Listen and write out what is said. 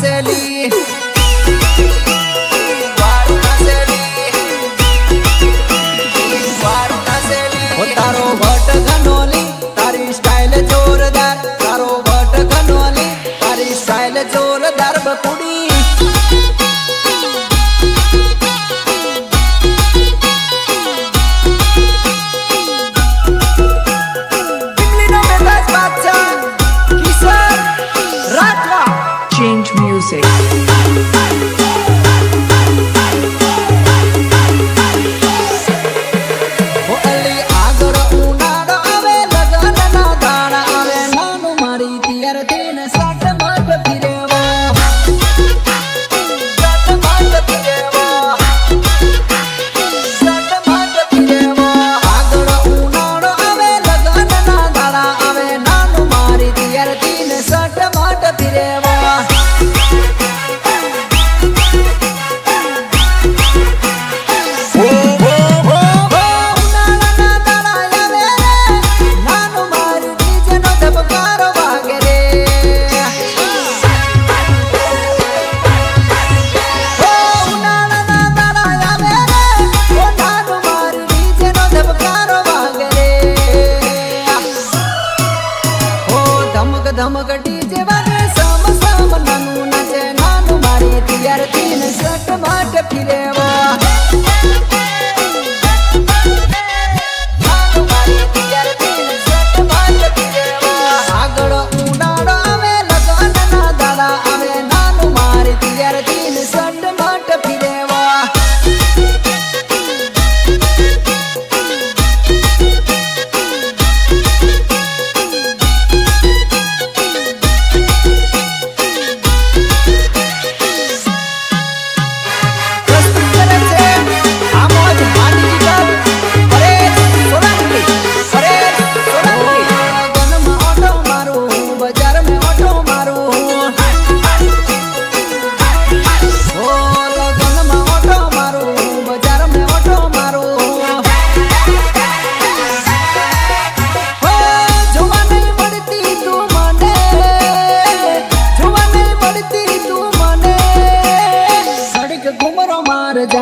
સેલી તારો ભટ ખનોલી તારી સ્ટાઇલ જોરદાર. તારો ભટ ખનોલી તારી સ્ટાઇલ જોરદાર. બકુડી ધમઘટી જેવા ને સમ સમ નાનું નાચે નાનું મારી ત્યારથી ને સટ માટે ફીરે.